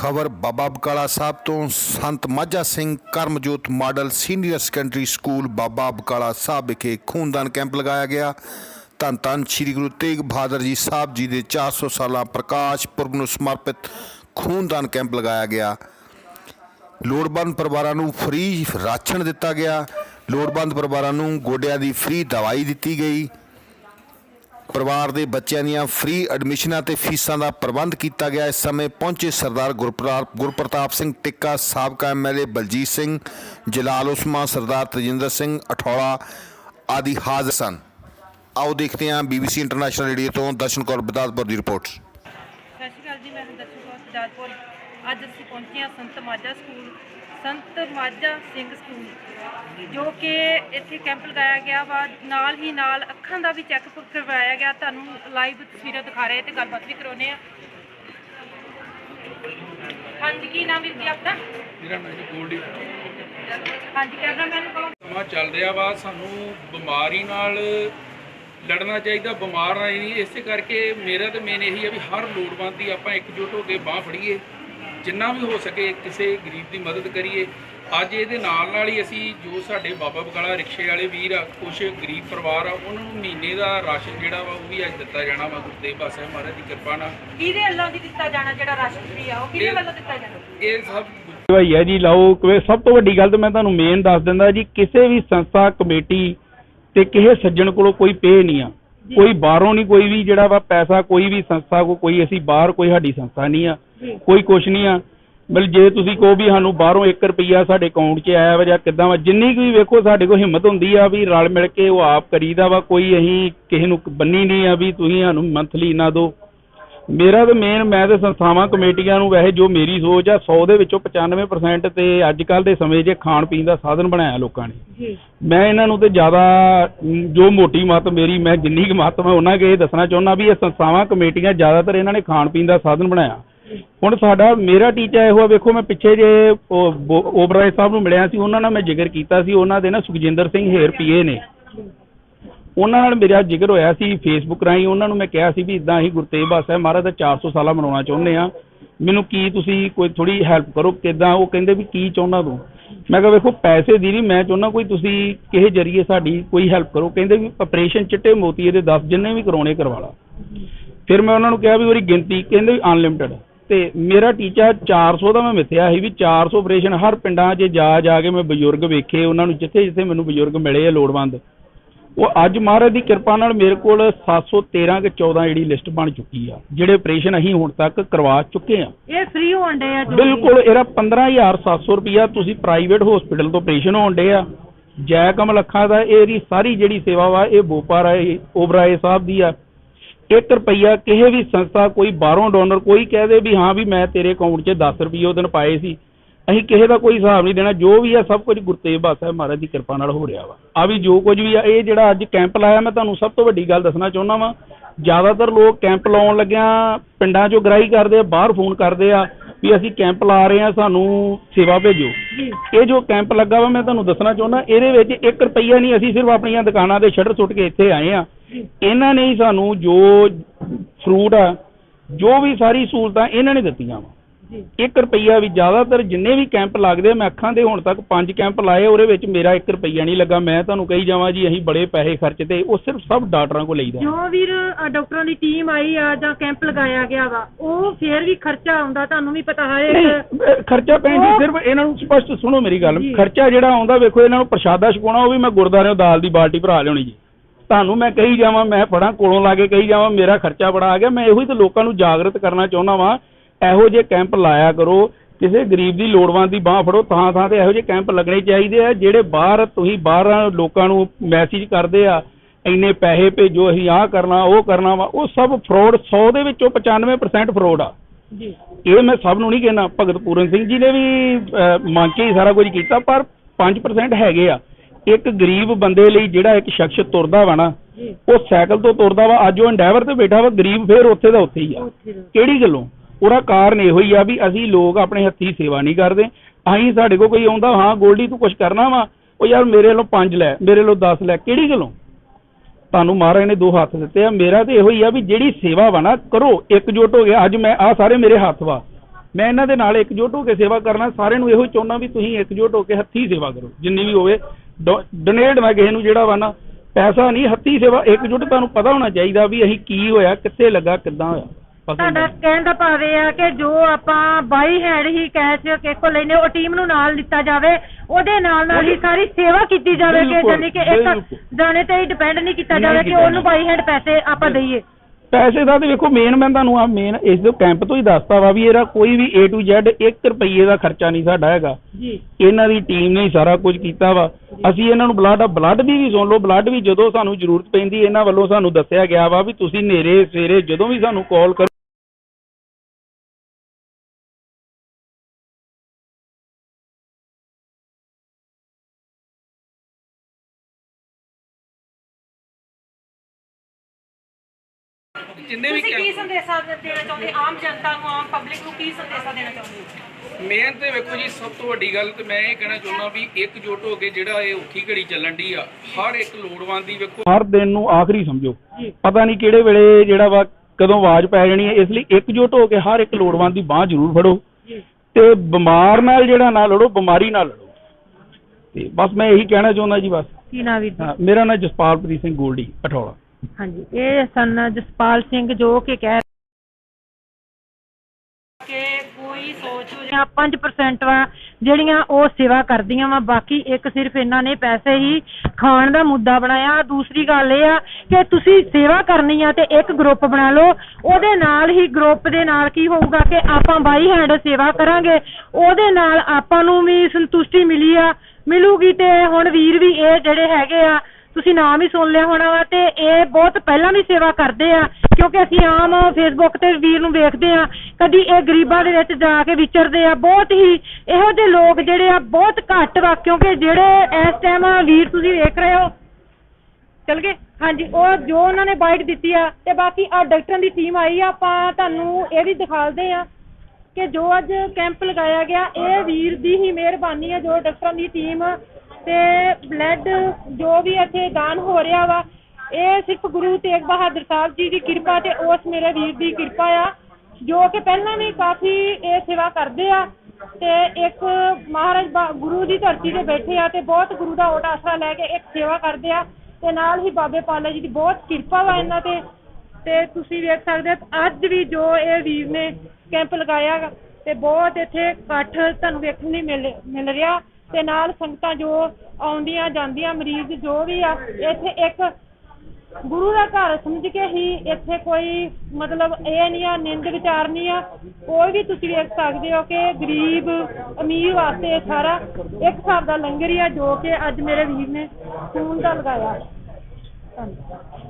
ਖਬਰ ਬਾਬਾ ਬਕਾਲਾ ਸਾਹਿਬ ਤੋਂ। Sant Majha Singh Karamjot model senior secondary school Baba Bakala Sahib ਵਿਖੇ ਖੂਨਦਾਨ ਕੈਂਪ ਲਗਾਇਆ ਗਿਆ। ਧੰਨ ਧੰਨ ਸ੍ਰੀ ਗੁਰੂ ਤੇਗ ਬਹਾਦਰ ਜੀ ਸਾਹਿਬ ਜੀ ਦੇ 400 ਸਾਲਾਂ ਪ੍ਰਕਾਸ਼ ਪੁਰਬ ਨੂੰ ਸਮਰਪਿਤ ਖੂਨਦਾਨ ਕੈਂਪ ਲਗਾਇਆ ਗਿਆ। ਲੋੜਵੰਦ ਪਰਿਵਾਰਾਂ ਨੂੰ ਫ੍ਰੀ ਰਾਸ਼ਨ ਦਿੱਤਾ ਗਿਆ। ਲੋੜਵੰਦ ਪਰਿਵਾਰਾਂ ਨੂੰ ਗੋਡਿਆਂ ਦੀ ਫ੍ਰੀ ਦਵਾਈ ਦਿੱਤੀ ਗਈ। ਪਰਿਵਾਰ ਦੇ ਬੱਚਿਆਂ ਦੀਆਂ ਫ੍ਰੀ ਐਡਮਿਸ਼ਨਾਂ ਤੇ ਫੀਸਾਂ ਦਾ ਪ੍ਰਬੰਧ ਕੀਤਾ ਗਿਆ। ਇਸ ਸਮੇਂ ਪਹੁੰਚੇ ਸਰਦਾਰ ਗੁਰਪ੍ਰਤਾਪ ਗੁਰਪ੍ਰਤਾਪ ਸਿੰਘ ਟਿੱਕਾ, ਸਾਬਕਾ ਐਮਐਲਏ ਬਲਜੀਤ ਸਿੰਘ, ਜਲਾਲ ਉਸਮਾ ਸਰਦਾਰ ਤਜਿੰਦਰ ਸਿੰਘ, ਅਠੌਲਾ ਆਦਿ ਹਾਜ਼ਰ ਸਨ। ਆਓ ਦੇਖਦੇ ਹਾਂ ਬੀਬੀਸੀ ਇੰਟਰਨੈਸ਼ਨਲ ਰੇਡੀਓ ਤੋਂ ਦਰਸ਼ਨ ਕੌਰ ਬਦਾਦਪੁਰ ਦੀ ਰਿਪੋਰਟ। ਸਤਿ ਸ਼੍ਰੀ ਅਕਾਲ ਜੀ, ਮੈਂ ਦਰਸ਼ਨ ਕੌਰ ਸਜਾਦਪੁਰ ਅੱਜ ਅਸੀਂ ਪਹੁੰਚੇ ਹਾਂ ਸੰਤ ਮਾਝਾ ਸਕੂਲ ਸੰਤ ਮਾਝਾ ਸਿੰਘ ਸਕੂਲ ਜੋ ਕਿ ਇੱਥੇ ਕੈਂਪ ਲਗਾਇਆ ਗਿਆ ਵਾ। ਨਾਲ ਹੀ ਨਾਲ ਅੱਖਾਂ ਦਾ ਵੀ ਚੈੱਕਅਪ ਕਰਵਾਇਆ ਗਿਆ। ਤੁਹਾਨੂੰ ਲਾਈਵ ਤਸਵੀਰਾਂ ਦਿਖਾ ਰਹੇ ਤੇ ਗੱਲਬਾਤ ਵੀ ਕਰਾਉਨੇ ਆ ਹਾਂਜੀ ਕੀ ਨਾਮ ਵੀਰ ਜੀ ਆਪਣਾ? ਮੇਰਾ ਨਾਮ ਜੀ ਗੋਲਡੀ ਹਾਂਜੀ ਕੈਮਰਾਮੈਨ ਨੂੰ ਕਹੋ ਸਮਾਂ ਚੱਲ ਰਿਹਾ ਵਾ ਸਾਨੂੰ ਬਿਮਾਰੀ ਨਾਲ ਲੜਨਾ ਚਾਹੀਦਾ ਬਿਮਾਰ ਨਹੀਂ। ਇਸੇ ਕਰਕੇ ਮੇਰਾ ਤੇ ਮੇਨ ਇਹੀ ਆ ਵੀ ਹਰ ਲੋੜਵੰਦ ਦੀ ਆਪਾਂ ਇਕਜੁੱਟ ਹੋ ਕੇ ਬਾਹ ਫੜੀਏ। ਜਿੰਨਾ ਵੀ ਹੋ ਸਕੇ ਕਿਸੇ ਗਰੀਬ ਦੀ ਮਦਦ ਕਰੀਏ। ਅੱਜ ਇਹਦੇ ਨਾਲ ਨਾਲ ਹੀ ਅਸੀਂ ਜੋ ਸਾਡੇ ਬਾਬਾ ਬਕਾਲਾ ਰਿਕਸ਼ੇ ਵਾਲੇ ਵੀਰ ਆ ਕੁਝ ਗਰੀਬ ਪਰਿਵਾਰ ਆ ਉਹਨਾਂ ਨੂੰ ਮਹੀਨੇ ਦਾ ਰਾਸ਼ਨ ਜਿਹੜਾ ਵਾ ਉਹ ਵੀ ਅੱਜ ਦਿੱਤਾ ਜਾਣਾ ਵਾ। ਗੁਰਦੇਵ ਬਾਸਾ ਮਹਾਰਾਜ ਦੀ ਕਿਰਪਾ ਨਾਲ। ਕਿਹਦੇ ਵੱਲੋਂ ਦੀ ਦਿੱਤਾ ਜਾਣਾ ਜਿਹੜਾ ਰਾਸ਼ਨ ਫ੍ਰੀ ਆ ਉਹ ਕਿਹਦੇ ਵੱਲੋਂ ਦਿੱਤਾ ਜਾਣਾ? ਇਹ ਸਭ ਭਈਆ ਜੀ ਲਓ ਸਭ ਤੋਂ ਵੱਡੀ ਗੱਲ ਤਾਂ ਮੈਂ ਤੁਹਾਨੂੰ ਮੇਨ ਦੱਸ ਦਿੰਦਾ ਜੀ ਕਿਸੇ ਵੀ ਸੰਸਥਾ ਕਮੇਟੀ ਤੇ ਕਿਸੇ ਸੱਜਣ ਕੋਲੋਂ ਕੋਈ ਪੇ ਨਹੀਂ ਆ। ਕੋਈ ਬਾਹਰੋਂ ਨਹੀਂ ਕੋਈ ਵੀ ਜਿਹੜਾ ਵਾ ਪੈਸਾ ਕੋਈ ਵੀ ਸੰਸਥਾ ਕੋ ਕੋਈ ਅਸੀਂ ਬਾਹਰ ਕੋਈ ਸਾਡੀ ਸੰਸਥਾ ਨਹੀਂ ਆ। ਕੋਈ ਕੁਛ ਨਹੀਂ ਆ। ਮਤਲਬ ਜੇ ਤੁਸੀਂ ਕਹੋ ਵੀ ਸਾਨੂੰ ਬਾਹਰੋਂ 1 ਰੁਪਿਆ ਸਾਡੇ ਅਕਾਊਂਟ 'ਚ ਆਇਆ ਵਾ ਜਾਂ ਕਿੱਦਾਂ ਵਾ ਜਿੰਨੀ ਵੀ ਵੇਖੋ ਸਾਡੇ ਕੋਲ ਹਿੰਮਤ ਹੁੰਦੀ ਆ ਵੀ ਰਲ ਮਿਲ ਕੇ ਉਹ ਆਪ ਕਰੀਦਾ ਵਾ ਕੋਈ ਅਸੀਂ ਕਿਸੇ ਨੂੰ ਬੰਨੀ ਨਹੀਂ ਆ ਵੀ ਤੁਸੀਂ ਸਾਨੂੰ ਮੰਥਲੀ ਨਾ ਦਿਓ। ਮੇਰਾ ਤਾਂ ਮੇਨ ਮੈਂ ਤੇ ਸੰਸਥਾਵਾਂ ਕਮੇਟੀਆਂ ਨੂੰ ਵੈਸੇ ਜੋ ਮੇਰੀ ਸੋਚ ਆ 100 ਦੇ ਵਿੱਚੋਂ 95% ਤੇ ਅੱਜ ਕੱਲ ਦੇ ਸਮੇਂ 'ਚ ਖਾਣ ਪੀਣ ਦਾ ਸਾਧਨ ਬਣਾਇਆ ਲੋਕਾਂ ਨੇ। ਜੀ। ਮੈਂ ਇਹਨਾਂ ਨੂੰ ਤੇ ਜ਼ਿਆਦਾ ਜੋ ਮੋਟੀ ਮਤ ਮੇਰੀ ਮੈਂ ਜਿੰਨੀ ਕੁ ਮਤ ਮੈਂ ਉਹਨਾਂ ਕੇ ਦੱਸਣਾ ਚਾਹੁੰਦਾ ਵੀ ਇਹ ਸੰਸਥਾਵਾਂ ਕਮੇਟੀਆਂ ਜ਼ਿਆਦਾਤਰ ਇਹਨਾਂ ਨੇ ਖਾਣ ਪੀਣ ਦਾ ਸਾਧਨ ਬਣਾਇਆ। ਹੁਣ ਸਾਡਾ ਮੇਰਾ ਟੀਚਾ ਇਹੋ ਆ, ਵੇਖੋ ਮੈਂ ਪਿੱਛੇ ਜੇ ਓਬਰਾਏ ਸਾਹਿਬ ਨੂੰ ਮਿਲਿਆ ਸੀ, ਉਹਨਾਂ ਨਾਲ ਮੈਂ ਜ਼ਿਕਰ ਕੀਤਾ ਸੀ, ਉਹਨਾਂ ਦੇ ਨਾ ਸੁਖਜਿੰਦਰ ਸਿੰਘ ਹੇਰ ਪੀਏ ਨੇ। ਉਹਨਾਂ ਨਾਲ ਮੇਰਾ ਜ਼ਿਕਰ ਹੋਇਆ ਸੀ ਫੇਸਬੁੱਕ ਰਾਹੀਂ, ਉਹਨਾਂ ਨੂੰ ਮੈਂ ਕਿਹਾ ਸੀ ਵੀ ਇਦਾਂ ਹੀ ਗੁਰਤੇਜ ਬਾਸਾ ਮਹਾਰਾਜ ਦਾ 400 ਸਾਲਾ ਮਨਾਉਣਾ ਚਾਹੁੰਦੇ ਆ। ਮੈਨੂੰ ਕੀ ਤੁਸੀਂ ਕੋਈ ਥੋੜੀ ਹੈਲਪ ਕਰੋ, ਕਿਦਾਂ? ਉਹ ਕਹਿੰਦੇ ਵੀ ਕੀ ਚਾਹੁੰਦਾ ਤੂੰ? ਮੈਂ ਕਿਹਾ ਵੇਖੋ, ਪੈਸੇ ਦੀ ਨਹੀਂ, ਮੈਂ ਚਾਹੁੰਦਾ ਕੋਈ ਤੁਸੀਂ ਕਿਸੇ ਜਰੀਏ ਸਾਡੀ ਕੋਈ ਹੈਲਪ ਕਰੋ। ਕਹਿੰਦੇ ਵੀ ਆਪਰੇਸ਼ਨ ਚਿੱਟੇ ਮੋਤੀਏ ਦੇ 10 ਜਿੰਨੇ ਵੀ ਕਰਾਉਣੇ ਕਰਵਾ ਲਾ। ਫਿਰ ਮੈਂ ਉਹਨਾਂ ਨੂੰ ਕਿਹਾ ਵੀ ਉਹਦੀ ਗਿਣਤੀ, ਕਹਿੰਦੇ ਵੀ ਅਨਲਿਮਿਟਿਡ ਤੇ ਮੇਰਾ ਟੀਚਾ 400 ਦਾ ਮੈਂ ਮਿੱਥਿਆ ਸੀ ਵੀ 400 ਆਪਰੇਸ਼ਨ ਹਰ ਪਿੰਡਾਂ 'ਚ ਜਾ ਜਾ ਕੇ ਮੈਂ ਬਜ਼ੁਰਗ ਵੇਖੇ ਉਹਨਾਂ ਨੂੰ ਜਿੱਥੇ ਜਿੱਥੇ ਮੈਨੂੰ ਬਜ਼ੁਰਗ ਮਿਲੇ ਆ ਲੋੜਵੰਦ। ਉਹ ਅੱਜ ਮਹਾਰਾਜ ਦੀ ਕਿਰਪਾ ਨਾਲ ਮੇਰੇ ਕੋਲ 713 ਕਿ 14 ਜਿਹੜੀ ਲਿਸਟ ਬਣ ਚੁੱਕੀ ਆ ਜਿਹੜੇ ਆਪਰੇਸ਼ਨ ਅਸੀਂ ਹੁਣ ਤੱਕ ਕਰਵਾ ਚੁੱਕੇ ਆ। ਇਹ ਫ੍ਰੀ ਹੋਣ ਡੇ ਆ ਜੋ ਬਿਲਕੁਲ ਇਹਦਾ 15700 ਰੁਪਿਆ ਤੁਸੀਂ ਪ੍ਰਾਈਵੇਟ ਹਸਪੀਟਲ ਤੋਂ ਆਪਰੇਸ਼ਨ ਹੋਣ ਡੇ ਆ। ਜੈ ਕਮਲ ਅੱਖਾਂ ਦਾ ਇਹਦੀ ਸਾਰੀ ਜਿਹੜੀ ਸੇਵਾ ਵਾ ਇਹ ਬੋਪਾ ਰਾਏ ਓਬਰਾਏ ਸਾਹਿਬ ਦੀ ਆ। 1 ਰੁਪਈਆ ਕਿਸੇ ਵੀ ਸੰਸਥਾ, ਕੋਈ ਬਾਹਰੋਂ ਡੋਨਰ ਕੋਈ ਕਹਿ ਦੇ ਵੀ ਹਾਂ ਵੀ ਮੈਂ ਤੇਰੇ ਅਕਾਊਂਟ 'ਚ 10 ਰੁਪਈਏ ਉਹ ਦਿਨ ਪਾਏ ਸੀ। ਅਸੀਂ ਕਿਸੇ ਦਾ ਕੋਈ ਹਿਸਾਬ ਨਹੀਂ ਦੇਣਾ, ਜੋ ਵੀ ਆ ਸਭ ਕੁਝ ਗੁਰਤੇਜ ਸਾਹਿਬ ਮਹਾਰਾਜ ਦੀ ਕਿਰਪਾ ਨਾਲ ਹੋ ਰਿਹਾ ਵਾ। ਆ ਵੀ ਜੋ ਕੁਝ ਵੀ ਆ, ਇਹ ਜਿਹੜਾ ਅੱਜ ਕੈਂਪ ਲਾਇਆ, ਮੈਂ ਤੁਹਾਨੂੰ ਸਭ ਤੋਂ ਵੱਡੀ ਗੱਲ ਦੱਸਣਾ ਚਾਹੁੰਦਾ ਵਾਂ। ਜ਼ਿਆਦਾਤਰ ਲੋਕ ਕੈਂਪ ਲਾਉਣ ਲੱਗਿਆਂ, ਪਿੰਡਾਂ 'ਚੋਂ ਗ੍ਰਾਹੀ ਕਰਦੇ ਆ, ਬਾਹਰ ਫੋਨ ਕਰਦੇ ਆ, ਵੀ ਅਸੀਂ ਕੈਂਪ ਲਾ ਰਹੇ ਆ ਸਾਨੂੰ ਸੇਵਾ ਭੇਜੋ। ਇਹ ਜੋ ਕੈਂਪ ਲੱਗਾ ਵਾ, ਮੈਂ ਤੁਹਾਨੂੰ ਦੱਸਣਾ ਚਾਹੁੰਦਾ, ਇਹਦੇ ਵਿੱਚ 1 ਰੁਪਈਆ ਨਹੀਂ, ਅਸੀਂ ਸਿਰਫ ਆਪਣੀਆਂ ਦੁਕਾਨਾਂ ਦੇ ਸ਼ਟਰ ਸੁੱਟ ਕੇ ਇੱਥੇ ਆਏ ਆ ਇਹਨਾਂ ਨੇ ਹੀ ਸਾਨੂੰ ਜੋ ਫਰੂਟ ਆ ਜੋ ਵੀ ਸਾਰੀ ਸਹੂਲਤਾਂ ਇਹਨਾਂ ਨੇ ਦਿੱਤੀਆਂ ਵਾ। 1 ਰੁਪਈਆ ਵੀ ਜ਼ਿਆਦਾਤਰ ਜਿੰਨੇ ਵੀ ਕੈਂਪ ਲੱਗਦੇ ਮੈਂ ਅੱਖਾਂ ਦੇ ਹੁਣ ਤੱਕ 5 ਕੈਂਪ ਲਾਏ ਉਹਦੇ ਵਿੱਚ ਮੇਰਾ 1 ਰੁਪਈਆ ਨਹੀਂ ਲੱਗਾ। ਮੈਂ ਤੁਹਾਨੂੰ ਕਹੀ ਜਾਵਾਂ ਜੀ ਅਸੀਂ ਬੜੇ ਪੈਸੇ ਖਰਚਦੇ ਉਹ ਸਿਰਫ ਸਭ ਡਾਕਟਰਾਂ ਕੋਲ ਲਈਦਾ। ਜੋ ਵੀਰ ਡਾਕਟਰਾਂ ਦੀ ਟੀਮ ਆਈ ਆ ਜਾਂ ਕੈਂਪ ਲਗਾਇਆ ਗਿਆ ਵਾ ਉਹ ਫੇਰ ਵੀ ਖਰਚਾ ਆਉਂਦਾ ਤੁਹਾਨੂੰ ਵੀ ਪਤਾ ਹੈ ਖਰਚਾ ਪੈਣ ਦੀ ਸਿਰਫ ਇਹਨਾਂ ਨੂੰ ਸਪਸ਼ਟ ਸੁਣੋ ਮੇਰੀ ਗੱਲ। ਖਰਚਾ ਜਿਹੜਾ ਆਉਂਦਾ ਵੇਖੋ ਇਹਨਾਂ ਨੂੰ ਪ੍ਰਸ਼ਾਦਾ ਛਕਾਉਣਾ ਉਹ ਵੀ ਮੈਂ ਗੁਰਦਾਰਿਓਂ ਦਾਲ ਦੀ ਬਾਲਟੀ ਭਰਾ ਲਿਆਉਣੀ ਜੀ। ਤੁਹਾਨੂੰ ਮੈਂ ਕਹੀ ਜਾਵਾਂ ਮੈਂ ਫੜਾਂ ਕੋਲੋਂ ਲਾ ਕੇ ਕਹੀ ਜਾਵਾਂ ਮੇਰਾ ਖਰਚਾ ਬੜਾ ਆ ਗਿਆ ਮੈਂ ਇਹੋ ਹੀ ਤਾਂ ਲੋਕਾਂ ਨੂੰ ਜਾਗਰਤ ਕਰਨਾ ਚਾਹੁੰਦਾ ਵਾਂ ਇਹੋ ਜਿਹੇ ਕੈਂਪ ਲਾਇਆ ਕਰੋ ਕਿਸੇ ਗਰੀਬ ਦੀ ਲੋੜਵੰਦ ਦੀ ਬਾਹ ਫੜੋ ਥਾਂ ਥਾਂ ਤੇ ਇਹੋ ਜਿਹੇ ਕੈਂਪ ਲੱਗਣੇ ਚਾਹੀਦੇ ਆ ਜਿਹੜੇ ਬਾਹਰ ਤੁਸੀਂ ਬਾਹਰ ਲੋਕਾਂ ਨੂੰ ਮੈਸੇਜ ਕਰਦੇ ਆ ਇੰਨੇ ਪੈਸੇ ਭੇਜੋ ਅਸੀਂ ਆਹ ਕਰਨਾ ਉਹ ਕਰਨਾ ਵਾ ਉਹ ਸਭ ਫਰਾਡ 100 ਦੇ ਵਿੱਚੋਂ 95% ਫਰਾਡ ਆ। ਜੀ। ਇਹ ਮੈਂ ਸਭ ਨੂੰ ਨਹੀਂ ਕਹਿਣਾ ਭਗਤ ਪੂਰਨ ਸਿੰਘ ਜੀ ਨੇ ਵੀ ਮੰਗ ਕੇ ਹੀ ਸਾਰਾ ਕੁਝ ਕੀਤਾ ਪਰ 5% ਹੈਗੇ ਆ। ਇੱਕ ਗਰੀਬ ਬੰਦੇ ਲਈ ਜਿਹੜਾ ਇੱਕ ਸ਼ਖਸ ਤੁਰਦਾ ਵਾ ਨਾ ਉਹ ਸਾਈਕਲ ਤੋਂ ਤੁਰਦਾ ਵਾ ਅੱਜ ਉਹ ਐਂਡੈਵਰ ਤੇ ਬੈਠਾ ਵਾ ਗਰੀਬ ਫੇਰ ਉੱਥੇ ਦਾ ਉੱਥੇ ਹੀ ਆ। ਕਿਹੜੀ ਗੱਲੋਂ? ਉਹਦਾ ਕਾਰਨ ਇਹੋ ਹੀ ਆ ਵੀ ਅਸੀਂ ਲੋਕ ਆਪਣੇ ਹੱਥੀਂ ਸੇਵਾ ਨਹੀਂ ਕਰਦੇ। ਅਸੀਂ ਸਾਡੇ ਕੋਲ ਕੋਈ ਆਉਂਦਾ ਹਾਂ ਗੋਲਡੀ ਤੂੰ ਕੁਝ ਕਰਨਾ ਵਾ? ਉਹ ਯਾਰ ਮੇਰੇ ਵੱਲੋਂ 5 ਲੈ ਮੇਰੇ ਵੱਲੋਂ 10 ਲੈ ਕਿਹੜੀ ਗੱਲੋਂ? ਤੁਹਾਨੂੰ ਮਹਾਰਾਜ ਨੇ ਦੋ ਹੱਥ ਦਿੱਤੇ ਆ। ਮੇਰਾ ਤੇ ਇਹੋ ਹੀ ਆ ਵੀ ਜਿਹੜੀ ਸੇਵਾ ਵਾ ਨਾ ਕਰੋ ਇਕਜੁੱਟ ਹੋ ਗਿਆ ਅੱਜ ਮੈਂ ਆ ਸਾਰੇ ਮੇਰੇ ਹੱਥ ਵਾ। ਮੈਂ ਇਹਨਾਂ ਦੇ ਨਾਲ ਇਕਜੁੱਟ ਹੋ ਕੇ ਸੇਵਾ ਕਰਨਾ ਸਾਰਿਆਂ ਨੂੰ ਇਹੋ ਚਾਹੁੰਦਾ ਵੀ ਤੁਸੀਂ ਇਕਜੁੱਟ ਹੋ ਕੇ ਹੱਥੀਂ ਸੇਵਾ ਕਰੋ ਜਿੰਨੀ ਵੀ ਹੋਵੇ। ਡੋਨੇਟ ਮੈਂ ਕਿਸੇ ਨੂੰ ਜਿਹੜਾ ਵਾ ਨਾ ਪੈਸਾ ਨਹੀਂ ਹੱਥੀਂ ਸੇਵਾ ਇਕਜੁੱਟ ਤੁਹਾਨੂੰ ਪਤਾ ਹੋਣਾ ਚਾਹੀਦਾ ਵੀ ਅਸੀਂ ਕੀ ਹੋਇਆ ਕਿੱਥੇ ਲੱਗਾ ਕਿੱਦਾਂ ਹੋਇਆ। ਤੁਹਾਡਾ। ਕਹਿਣ ਦਾ ਭਾਵ ਇਹ ਆ ਕਿ ਜੋ ਆਪਾਂ ਬਾਈ ਹੈਂਡ ਹੀ ਕੈਚ ਕਿਸੇ ਕੋਲ ਲੈਨੇ ਉਹ ਟੀਮ ਨੂੰ ਨਾਲ ਲਿੱਤਾ ਜਾਵੇ ਉਹਦੇ ਨਾਲ ਨਾਲ ਹੀ ਸਾਰੀ ਸੇਵਾ ਕੀਤੀ ਜਾਵੇ ਕਿ ਜਾਨੀ ਕਿ ਇੱਕ। ਜਾਣੇ ਤੇ ਹੀ ਡਿਪੈਂਡ ਨਹੀਂ ਕੀਤਾ ਜਾਵੇ ਕਿ ਉਹਨੂੰ ਬਾਈ ਹੈਂਡ ਪੈਸੇ ਆਪਾਂ ਦਈਏ। ਪੈਸੇ ਦਾ ਤੇ ਵੇਖੋ ਮੇਨ ਮੈਂ ਤੁਹਾਨੂੰ ਆ ਮੇਨ ਇਸ ਦੇ ਕੈਂਪ ਤੋਂ ਹੀ ਦੱਸਤਾ ਵਾ ਵੀ ਇਹਦਾ ਕੋਈ ਵੀ A to Z 1 ਰੁਪਈਏ ਦਾ ਖਰਚਾ ਨਹੀਂ ਸਾਡਾ ਹੈਗਾ। ਜੀ। ਇਹਨਾਂ ਦੀ ਟੀਮ ਨੇ ਹੀ ਸਾਰਾ ਕੁਝ ਕੀਤਾ ਵਾ। ਅਸੀਂ ਇਹਨਾਂ ਨੂੰ ਬਲੱਡ ਬਲੱਡ ਦੀ ਵੀ ਸੁਣ ਲਓ ਬਲੱਡ ਵੀ ਜਦੋਂ ਸਾਨੂੰ ਜ਼ਰੂਰਤ ਪੈਂਦੀ ਇਹਨਾਂ ਵੱਲੋਂ ਸਾਨੂੰ ਦੱਸਿਆ ਗਿਆ ਵਾ ਵੀ ਤੁਸੀਂ ਨੇਰੇ ਸਵੇਰੇ ਜਦੋਂ ਵੀ ਸਾਨੂੰ ਕਾਲ ਜਿੰਨੇ ਵੀ ਤੁਸੀਂ ਕੀ ਸੰਦੇਸ਼ਾ ਦੇਣਾ ਚਾਹੁੰਦੇ? ਆਮ ਜਨਤਾ ਨੂੰ ਆਮ ਪਬਲਿਕ ਨੂੰ ਕੀ ਸੰਦੇਸ਼ਾ ਦੇਣਾ ਚਾਹੁੰਦੇ? ਹੋ ਮੇਨ ਤੇ ਵੇਖੋ ਜੀ ਸਭ ਤੋਂ ਵੱਡੀ ਗੱਲ ਤੇ ਮੈਂ ਇਹ ਕਹਿਣਾ ਚਾਹੁੰਦਾ ਵੀ ਇਕਜੁੱਟ ਹੋ ਕੇ ਜਿਹੜਾ ਇਹ ਔਖੀ ਘੜੀ ਚੱਲਣ ਦੀ ਆ ਹਰ ਇੱਕ ਲੋੜਵੰਦ ਦੀ ਵੇਖੋ ਹਰ ਦਿਨ ਨੂੰ ਆਖਰੀ ਸਮਝੋ। ਪਤਾ ਨਹੀਂ ਕਿਹੜੇ ਵੇਲੇ ਜਿਹੜਾ ਵਾ ਕਦੋਂ ਆਵਾਜ਼ ਪੈ ਜਾਣੀ ਹੈ ਇਸ ਲਈ ਇਕਜੁੱਟ ਹੋ ਕੇ ਹਰ ਇੱਕ ਲੋੜਵੰਦ ਦੀ ਬਾਹ ਜ਼ਰੂਰ ਫੜੋ। ਤੇ ਬਿਮਾਰ ਨਾਲ ਜਿਹੜਾ ਨਾ ਲੜੋ ਬਿਮਾਰੀ ਨਾਲ ਲੜੋ। ਤੇ ਬਸ ਮੈਂ ਇਹੀ ਕਹਿਣਾ ਚਾਹੁੰਦਾ ਜੀ ਬਸ। ਕੀ ਨਾ ਵੀ ਹਾਂ, ਮੇਰਾ ਨਾਮ ਜਸਪਾਲਪ੍ਰੀਤ ਸਿੰਘ ਗੋਲਡੀ ਅਠੌਲਾ ਹਾਂਜੀ, ਇਹ ਸਨ ਜਸਪਾਲ ਸਿੰਘ ਜੋ ਕਿ ਕਹਿ ਕਿ ਕੋਈ ਸੋਚ ਹੋ ਰਹੀਆਂ 5% ਵਾ ਜਿਹੜੀਆਂ ਉਹ ਸੇਵਾ ਕਰਦੀਆਂ ਵਾ, ਬਾਕੀ ਇੱਕ ਸਿਰਫ ਇਹਨਾਂ ਨੇ ਪੈਸੇ ਹੀ ਖਾਣ ਦਾ ਮੁੱਦਾ ਬਣਾਇਆ। ਦੂਸਰੀ ਗੱਲ ਇਹ ਆ ਕਿ ਤੁਸੀਂ ਸੇਵਾ ਕਰਨੀ ਆ ਤੇ ਇੱਕ ਗਰੁੱਪ ਬਣਾ ਲਓ, ਉਹਦੇ ਨਾਲ ਹੀ ਗਰੁੱਪ ਦੇ ਨਾਲ ਕੀ ਹੋਊਗਾ ਕਿ ਆਪਾਂ ਬਾਈ ਹੈਂਡ ਸੇਵਾ ਕਰਾਂਗੇ, ਉਹਦੇ ਨਾਲ ਆਪਾਂ ਨੂੰ ਵੀ ਸੰਤੁਸ਼ਟੀ ਮਿਲੀ ਆ, ਮਿਲੂਗੀ ਤੇ ਹੁਣ ਵੀਰ ਵੀ ਇਹ ਜਿਹੜੇ ਹੈਗੇ ਆ ਤੁਸੀਂ ਨਾਮ ਹੀ ਸੁਣ ਲਿਆ ਹੋਣਾ ਵਾ ਤੇ ਇਹ ਬਹੁਤ ਪਹਿਲਾਂ ਵੀ ਸੇਵਾ ਕਰਦੇ ਆ, ਕਿਉਂਕਿ ਅਸੀਂ ਆਮ ਫੇਸਬੁੱਕ ਤੇ ਵੀਰ ਨੂੰ ਵੇਖਦੇ ਆ, ਕਦੀ ਇਹ ਗਰੀਬਾਂ ਦੇ ਵਿੱਚ ਜਾ ਕੇ ਵਿਚਰਦੇ ਆ, ਬਹੁਤ ਹੀ ਇਹੋ ਜਿਹੇ ਲੋਕ ਜਿਹੜੇ ਆ, ਬਹੁਤ ਘੱਟ ਵਾ, ਕਿਉਂਕਿ ਜਿਹੜੇ ਇਸ ਟਾਈਮ ਵੀਰ ਤੁਸੀਂ ਵੇਖ ਰਹੇ ਹੋ, ਚਲ ਗਏ? ਹਾਂਜੀ, ਉਹ ਜੋ ਉਹਨਾਂ ਨੇ ਬਾਈਟ ਦਿੱਤੀ ਆ, ਤੇ ਬਾਕੀ ਆ ਡਾਕਟਰਾਂ ਦੀ ਟੀਮ ਆਈ ਆ, ਆਪਾਂ ਤੁਹਾਨੂੰ ਇਹ ਵੀ ਦਿਖਾਲਦੇ ਆ ਕਿ ਜੋ ਅੱਜ ਕੈਂਪ ਲਗਾਇਆ ਗਿਆ, ਇਹ ਵੀਰ ਦੀ ਹੀ ਮਿਹਰਬਾਨੀ ਹੈ ਜੋ ਡਾਕਟਰਾਂ ਦੀ ਟੀਮ ਤੇ ਬਲੱਡ ਜੋ ਵੀ ਇੱਥੇ ਦਾਨ ਹੋ ਰਿਹਾ ਵਾ, ਇਹ ਸਿਰਫ ਗੁਰੂ ਤੇਗ ਬਹਾਦਰ ਸਾਹਿਬ ਜੀ ਦੀ ਕਿਰਪਾ ਤੇ ਉਸ ਮੇਰੇ ਵੀਰ ਦੀ ਕਿਰਪਾ ਆ, ਜੋ ਕਿ ਪਹਿਲਾਂ ਵੀ ਕਾਫੀ ਇਹ ਸੇਵਾ ਕਰਦੇ ਆ ਤੇ ਇੱਕ ਮਹਾਰਾਜ ਬਾ- ਗੁਰੂ ਦੀ ਧਰਤੀ ਤੇ ਬੈਠੇ ਆ ਤੇ ਬਹੁਤ ਗੁਰੂ ਦਾ ਓਟ ਆਸਰਾ ਲੈ ਕੇ ਇੱਕ ਸੇਵਾ ਕਰਦੇ ਆ ਤੇ ਨਾਲ ਹੀ ਬਾਬੇ ਪਾਲਾ ਜੀ ਦੀ ਬਹੁਤ ਕਿਰਪਾ ਵਾ ਇਹਨਾਂ ਤੇ ਤੇ ਤੁਸੀਂ ਵੇਖ ਸਕਦੇ ਹੋ, ਅੱਜ ਵੀ ਜੋ ਇਹ ਵੀਰ ਨੇ ਕੈਂਪ ਲਗਾਇਆ ਗਾ ਤੇ ਬਹੁਤ ਇੱਥੇ ਇਕੱਠ ਤੁਹਾਨੂੰ ਵੇਖਣ ਲਈ ਮਿਲ ਮਿਲ ਰਿਹਾ। ਤੇ ਨਾਲ ਸੰਗਤਾਂ ਜੋ ਆਉਂਦੀਆਂ ਜਾਂਦੀਆਂ, ਮਰੀਜ਼ ਜੋ ਵੀ ਆ, ਇੱਥੇ ਇੱਕ ਗੁਰੂ ਦਾ ਘਰ ਸਮਝ ਕੇ ਹੀ ਇੱਥੇ ਕੋਈ ਮਤਲਬ ਇਹ ਨਹੀਂ ਆ, ਨਿੰਦ ਵਿਚਾਰ ਨਹੀਂ ਆ, ਕੋਈ ਵੀ ਤੁਸੀਂ ਵੇਖ ਸਕਦੇ ਹੋ ਕਿ ਗਰੀਬ, ਅਮੀਰ ਵਾਸਤੇ ਸਾਰਾ ਇੱਕ ਹਿਸਾਬ ਦਾ ਲੰਗਰ ਹੀ ਆ, ਜੋ ਕਿ ਅੱਜ ਮੇਰੇ ਵੀਰ ਨੇ ਖੂਨ ਦਾ ਲਗਾਇਆ। ਧੰਨਵਾਦ।